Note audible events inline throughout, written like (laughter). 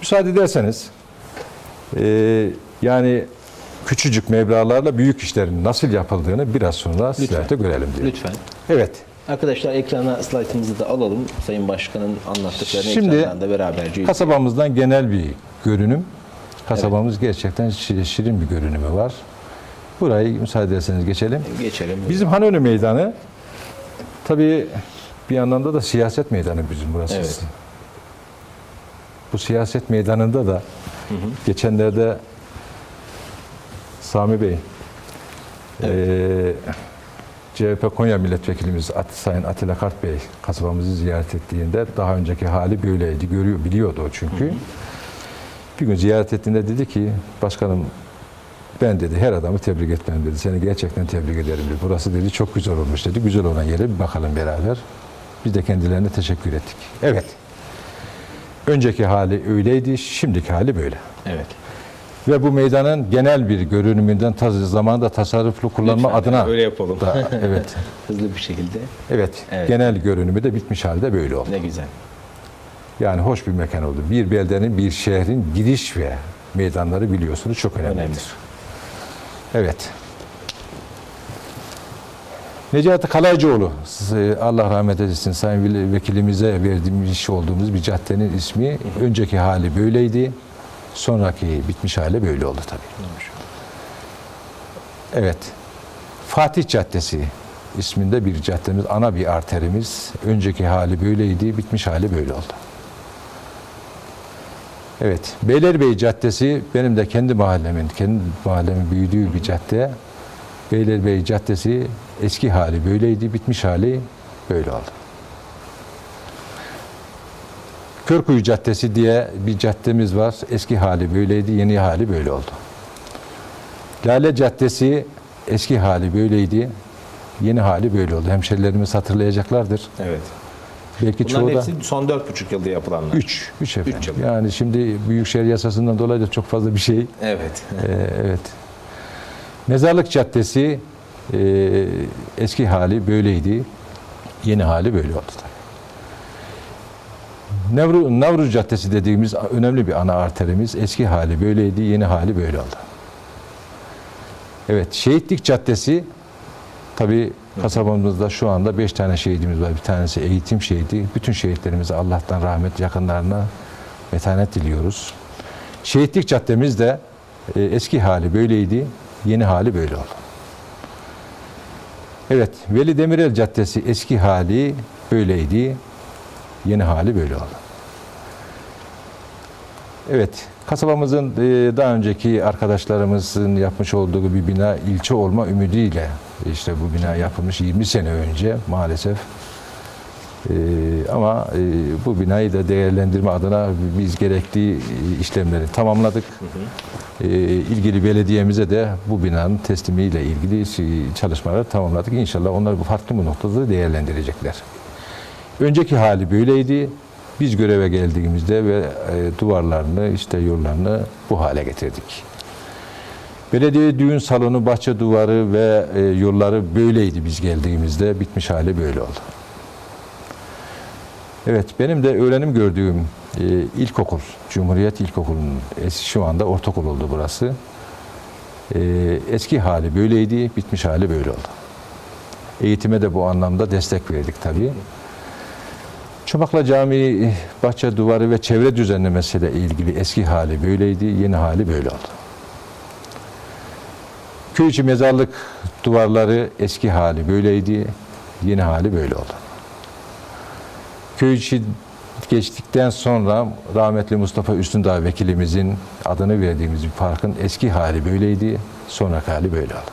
Müsaade ederseniz e, yani küçücük meblağlarla büyük işlerin nasıl yapıldığını biraz sonra sizlerle de görelim diye. Lütfen. Evet. Arkadaşlar ekrana slaytımızı da alalım. Sayın Başkan'ın anlattıklarını Şimdi ekrandan da beraberce Kasabamızdan genel bir görünüm. Kasabamız gerçekten şi- şirin bir görünümü var. Burayı müsaade ederseniz geçelim. geçelim. Bizim Hanönü Meydanı tabii bir anlamda da siyaset meydanı bizim burası. Evet. Bu siyaset meydanında da geçenlerde Sami Bey eee, CHP Konya Milletvekilimiz At, Sayın Atilla Kart Bey kasabamızı ziyaret ettiğinde daha önceki hali böyleydi. Görüyor, biliyordu o çünkü. Bir gün ziyaret ettiğinde dedi ki başkanım ben dedi her adamı tebrik etmem dedi. Seni gerçekten tebrik ederim dedi. Burası dedi çok güzel olmuş dedi. Güzel olan yere bir bakalım beraber. Biz de kendilerine teşekkür ettik. Evet. Önceki hali öyleydi, şimdiki hali böyle. Evet. Ve bu meydanın genel bir görünümünden ta zamanda tasarruflu kullanma Lütfen, adına öyle yapalım. da, evet. (laughs) Hızlı bir şekilde. Evet. Evet. Genel görünümü de bitmiş halde böyle oldu. Ne güzel. Yani hoş bir mekan oldu. Bir beldenin, bir şehrin giriş ve meydanları biliyorsunuz çok önemlidir. Önemli. Evet. Necati Kalaycıoğlu, size Allah rahmet eylesin Sayın Vekilimize verdiğimiz olduğumuz bir caddenin ismi önceki hali böyleydi. Sonraki bitmiş hali böyle oldu tabii. Evet. Fatih Caddesi isminde bir caddemiz, ana bir arterimiz. Önceki hali böyleydi, bitmiş hali böyle oldu. Evet. Beylerbeyi Caddesi benim de kendi mahallemin, kendi mahallemin büyüdüğü bir cadde. Beylerbeyi Caddesi eski hali böyleydi, bitmiş hali böyle oldu. Körkuyu Caddesi diye bir caddemiz var. Eski hali böyleydi, yeni hali böyle oldu. Lale Caddesi eski hali böyleydi, yeni hali böyle oldu. Hemşerilerimiz hatırlayacaklardır. Evet. Belki Bunların çoğu da... hepsi son 4,5 yılda yapılanlar. 3. 3 efendim. Üç yıl. yani şimdi Büyükşehir Yasası'ndan dolayı da çok fazla bir şey. Evet. Ee, evet. Mezarlık Caddesi e, eski hali böyleydi. Yeni hali böyle oldu tabii. Nevru, Navruz Caddesi dediğimiz önemli bir ana arterimiz. Eski hali böyleydi, yeni hali böyle oldu. Evet, Şehitlik Caddesi tabii kasabamızda şu anda beş tane şehidimiz var. Bir tanesi eğitim şehidi. Bütün şehitlerimize Allah'tan rahmet, yakınlarına metanet diliyoruz. Şehitlik Caddemiz de e, eski hali böyleydi, yeni hali böyle oldu. Evet, Veli Demirel Caddesi eski hali böyleydi, yeni hali böyle oldu. Evet, kasabamızın e, daha önceki arkadaşlarımızın yapmış olduğu bir bina ilçe olma ümidiyle işte bu bina yapılmış 20 sene önce maalesef. E, ama e, bu binayı da değerlendirme adına biz gerekli işlemleri tamamladık. E, ilgili belediyemize de bu binanın teslimiyle ilgili çalışmaları tamamladık. İnşallah onlar bu farklı bir noktada değerlendirecekler. Önceki hali böyleydi. Biz göreve geldiğimizde ve e, duvarlarını, işte yollarını bu hale getirdik. Belediye düğün salonu, bahçe duvarı ve e, yolları böyleydi biz geldiğimizde. Bitmiş hali böyle oldu. Evet, benim de öğrenim gördüğüm e, ilkokul, Cumhuriyet İlkokulu'nun şu anda ortaokul oldu burası. E, eski hali böyleydi, bitmiş hali böyle oldu. Eğitime de bu anlamda destek verdik tabii. Çomakla Camii, bahçe duvarı ve çevre düzenlemesiyle ilgili eski hali böyleydi, yeni hali böyle oldu. Köy içi mezarlık duvarları eski hali böyleydi, yeni hali böyle oldu. Köy içi geçtikten sonra rahmetli Mustafa Üstündağ vekilimizin adını verdiğimiz bir parkın eski hali böyleydi, sonraki hali böyle oldu.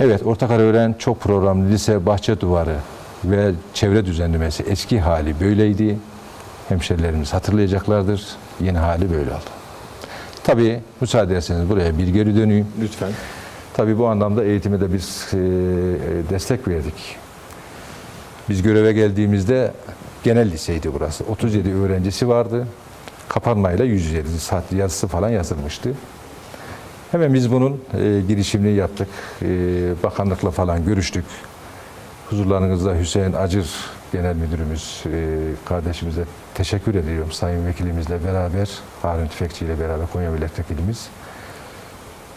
Evet, Ortakarören çok programlı lise, bahçe duvarı ve çevre düzenlemesi eski hali böyleydi. Hemşerilerimiz hatırlayacaklardır. Yeni hali böyle oldu. Tabii müsaade ederseniz buraya bir geri döneyim. Lütfen. Tabii bu anlamda eğitime de biz e, destek verdik. Biz göreve geldiğimizde genel liseydi burası. 37 öğrencisi vardı. Kapanmayla 107 saat yazısı falan yazılmıştı. Hemen biz bunun e, girişimini yaptık. E, bakanlıkla falan görüştük. Huzurlarınızda Hüseyin Acır Genel Müdürümüz e, kardeşimize teşekkür ediyorum. Sayın Vekilimizle beraber, Harun Tüfekçi ile beraber Konya Milletvekilimiz.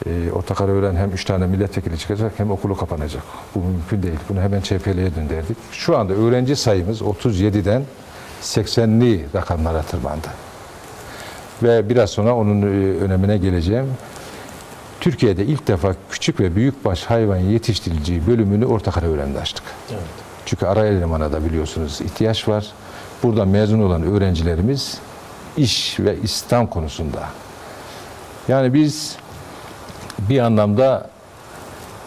E, Ortakara öğren hem üç tane milletvekili çıkacak hem okulu kapanacak. Bu mümkün değil. Bunu hemen ÇPL'ye döndürdük. Şu anda öğrenci sayımız 37'den 80'li rakamlara tırmandı. Ve biraz sonra onun e, önemine geleceğim. Türkiye'de ilk defa küçük ve büyükbaş hayvan yetiştiriciliği bölümünü Ortakara öğrende açtık. Evet. Çünkü ara elemana da biliyorsunuz ihtiyaç var. Buradan mezun olan öğrencilerimiz iş ve istihdam konusunda. Yani biz bir anlamda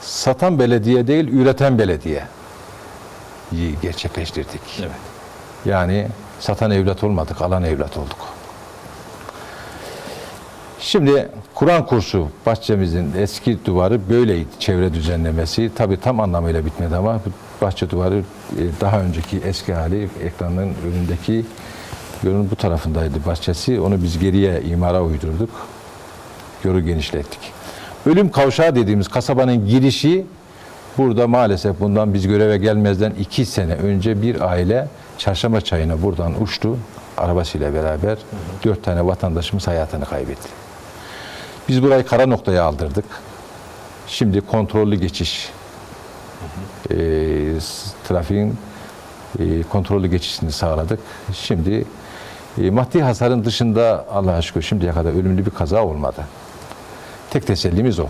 satan belediye değil, üreten belediye gerçekleştirdik. Evet. Yani satan evlat olmadık, alan evlat olduk. Şimdi Kur'an kursu bahçemizin eski duvarı böyleydi çevre düzenlemesi. Tabi tam anlamıyla bitmedi ama bahçe duvarı e, daha önceki eski hali ekranın önündeki yolun bu tarafındaydı bahçesi. Onu biz geriye imara uydurduk. Yolu genişlettik. Ölüm kavşağı dediğimiz kasabanın girişi burada maalesef bundan biz göreve gelmezden iki sene önce bir aile çarşamba çayına buradan uçtu. Arabasıyla beraber dört tane vatandaşımız hayatını kaybetti. Biz burayı kara noktaya aldırdık. Şimdi kontrollü geçiş e, trafiğin e, kontrollü geçişini sağladık. Şimdi e, maddi hasarın dışında Allah'a şükür şimdiye kadar ölümlü bir kaza olmadı. Tek tesellimiz o.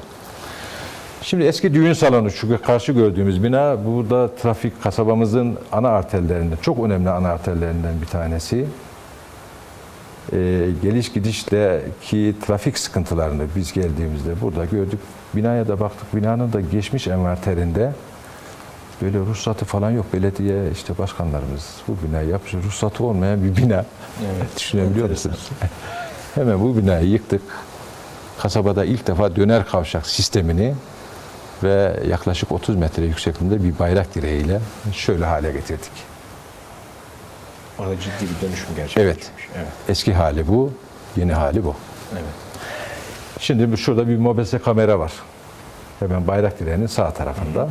Şimdi eski düğün salonu şu karşı gördüğümüz bina burada trafik kasabamızın ana arterlerinden çok önemli ana arterlerinden bir tanesi. Ee, geliş gidişteki trafik sıkıntılarını biz geldiğimizde burada gördük. Binaya da baktık. Binanın da geçmiş envanterinde böyle ruhsatı falan yok. Belediye işte başkanlarımız bu binayı yapmış. Ruhsatı olmayan bir bina. Evet. (laughs) Düşünebiliyor musunuz? Hemen bu binayı yıktık. Kasabada ilk defa döner kavşak sistemini ve yaklaşık 30 metre yüksekliğinde bir bayrak direğiyle şöyle hale getirdik. Orada ciddi bir dönüşüm gerçekleşmiş. Evet. Eski hali bu, yeni hali bu. Evet. Şimdi şurada bir mobese kamera var. Hemen bayrak direğinin sağ tarafında.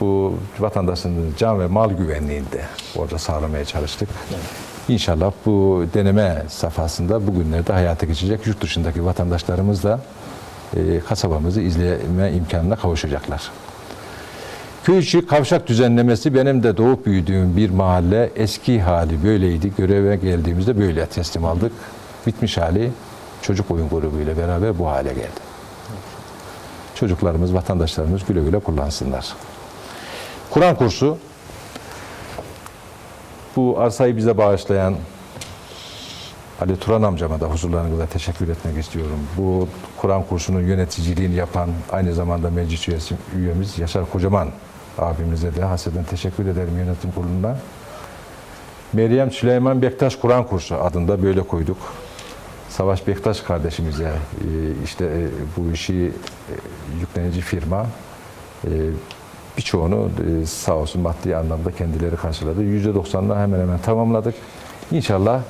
Bu vatandaşın can ve mal güvenliğini de orada sağlamaya çalıştık. İnşallah bu deneme safhasında bugünlerde hayata geçecek yurt dışındaki vatandaşlarımız da e, kasabamızı izleme imkanına kavuşacaklar. Köy içi kavşak düzenlemesi benim de doğup büyüdüğüm bir mahalle. Eski hali böyleydi. Göreve geldiğimizde böyle teslim aldık. Bitmiş hali çocuk oyun grubuyla beraber bu hale geldi. Çocuklarımız, vatandaşlarımız güle güle kullansınlar. Kur'an kursu bu arsayı bize bağışlayan Ali Turan amcama da huzurlarınızda teşekkür etmek istiyorum. Bu Kur'an kursunun yöneticiliğini yapan aynı zamanda meclis üyesi, üyemiz Yaşar Kocaman abimize de hasreten teşekkür ederim yönetim kuruluna. Meryem Süleyman Bektaş Kur'an kursu adında böyle koyduk. Savaş Bektaş kardeşimize e, işte e, bu işi e, yüklenici firma birçoğunu e, sağ olsun maddi anlamda kendileri karşıladı. %90'la hemen hemen tamamladık. İnşallah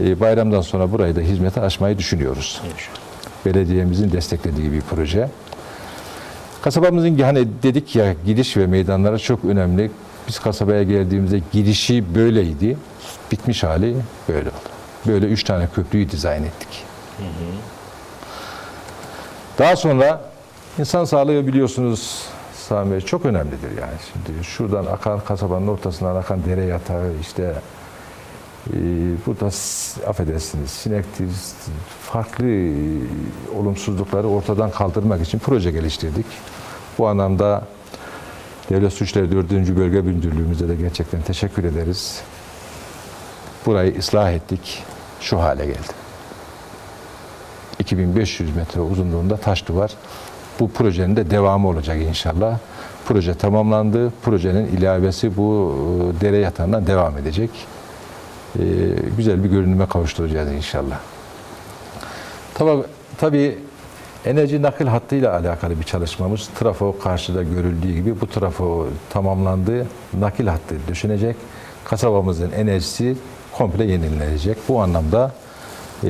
e, bayramdan sonra burayı da hizmete açmayı düşünüyoruz. İnşallah. Belediyemizin desteklediği bir proje. Kasabamızın hani dedik ya gidiş ve meydanları çok önemli. Biz kasabaya geldiğimizde girişi böyleydi. Bitmiş hali böyle oldu. Böyle üç tane köprüyü dizayn ettik. Daha sonra insan sağlığı biliyorsunuz Sami Bey çok önemlidir yani. Şimdi şuradan akan kasabanın ortasından akan dere yatağı işte e, burada affedersiniz sinektir farklı olumsuzlukları ortadan kaldırmak için proje geliştirdik. Bu anlamda Devlet Suçları 4. Bölge Müdürlüğümüze de gerçekten teşekkür ederiz. Burayı ıslah ettik. Şu hale geldi. 2500 metre uzunluğunda taş duvar. Bu projenin de devamı olacak inşallah. Proje tamamlandı. Projenin ilavesi bu e, dere yatağından devam edecek. E, güzel bir görünüme kavuşturacağız inşallah. Tabii, tabii enerji nakil hattıyla alakalı bir çalışmamız. Trafo karşıda görüldüğü gibi bu trafo tamamlandı. Nakil hattı düşünecek. Kasabamızın enerjisi komple yenilenecek. Bu anlamda e,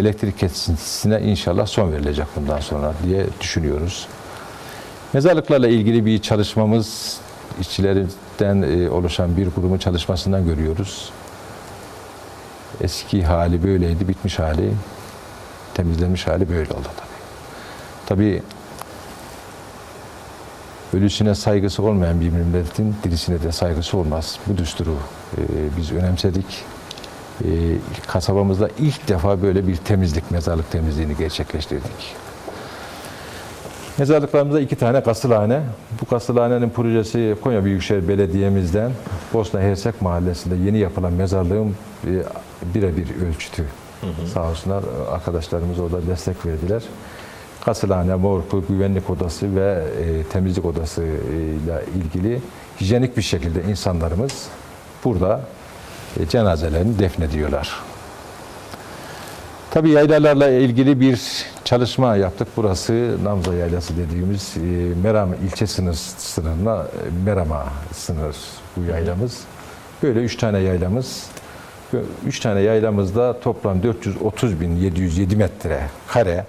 elektrik kesintisine inşallah son verilecek bundan sonra diye düşünüyoruz. Mezarlıklarla ilgili bir çalışmamız işçilerden e, oluşan bir kurumun çalışmasından görüyoruz. Eski hali böyleydi, bitmiş hali, temizlenmiş hali böyle oldu tabii. Tabii ölüsüne saygısı olmayan bir milletin dirisine de saygısı olmaz. Bu düsturu e, biz önemsedik. E, kasabamızda ilk defa böyle bir temizlik, mezarlık temizliğini gerçekleştirdik. Mezarlıklarımızda iki tane kasılhane. Bu kasılhanenin projesi Konya Büyükşehir Belediye'mizden Bosna Hersek Mahallesi'nde yeni yapılan mezarlığın e, birebir ölçütü. Sağ olsunlar arkadaşlarımız orada destek verdiler. Kasılhane, morgu, güvenlik odası ve e, temizlik odası ile ilgili hijyenik bir şekilde insanlarımız burada cenazelerini defnediyorlar. Tabii yaylalarla ilgili bir çalışma yaptık. Burası Namza Yaylası dediğimiz e, Meram ilçe sınır sınırına e, Meram'a sınır bu yaylamız. Böyle üç tane yaylamız. Üç tane yaylamızda toplam 430.707 metre kare.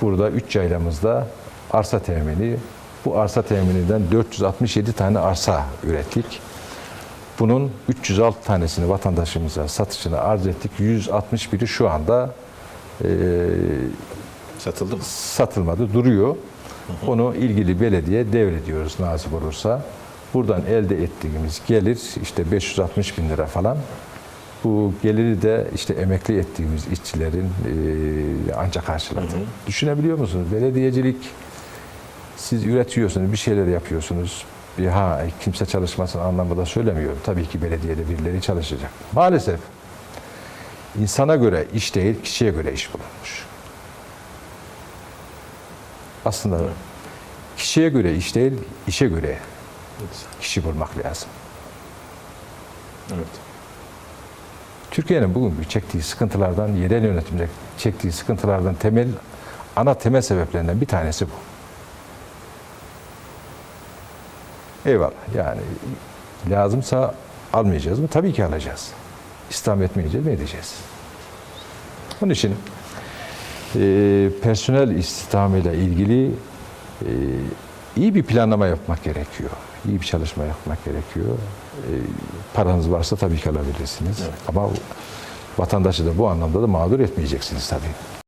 Burada üç yaylamızda arsa temini. Bu arsa temininden 467 tane arsa ürettik. Bunun 306 tanesini vatandaşımıza satışını arz ettik. 161'i şu anda e, Satıldı mı? satılmadı, duruyor. Onu ilgili belediye devrediyoruz nasip olursa. Buradan elde ettiğimiz gelir işte 560 bin lira falan. Bu geliri de işte emekli ettiğimiz işçilerin e, ancak karşıladı. Düşünebiliyor musunuz? Belediyecilik siz üretiyorsunuz, bir şeyler yapıyorsunuz. Bir ha kimse çalışmasın anlamında söylemiyorum. Tabii ki belediyede birileri çalışacak. Maalesef insana göre iş değil, kişiye göre iş bulunmuş. Aslında kişiye göre iş değil, işe göre kişi bulmak lazım. Evet. Türkiye'nin bugün çektiği sıkıntılardan, yerel yönetimde çektiği sıkıntılardan temel, ana temel sebeplerinden bir tanesi bu. Eyvallah yani lazımsa almayacağız mı? Tabii ki alacağız. İslam etmeyeceğiz mi? Edeceğiz. Onun için e, personel istihdamıyla ilgili e, iyi bir planlama yapmak gerekiyor. İyi bir çalışma yapmak gerekiyor. E, paranız varsa tabii ki alabilirsiniz. Ama vatandaşı da bu anlamda da mağdur etmeyeceksiniz tabii.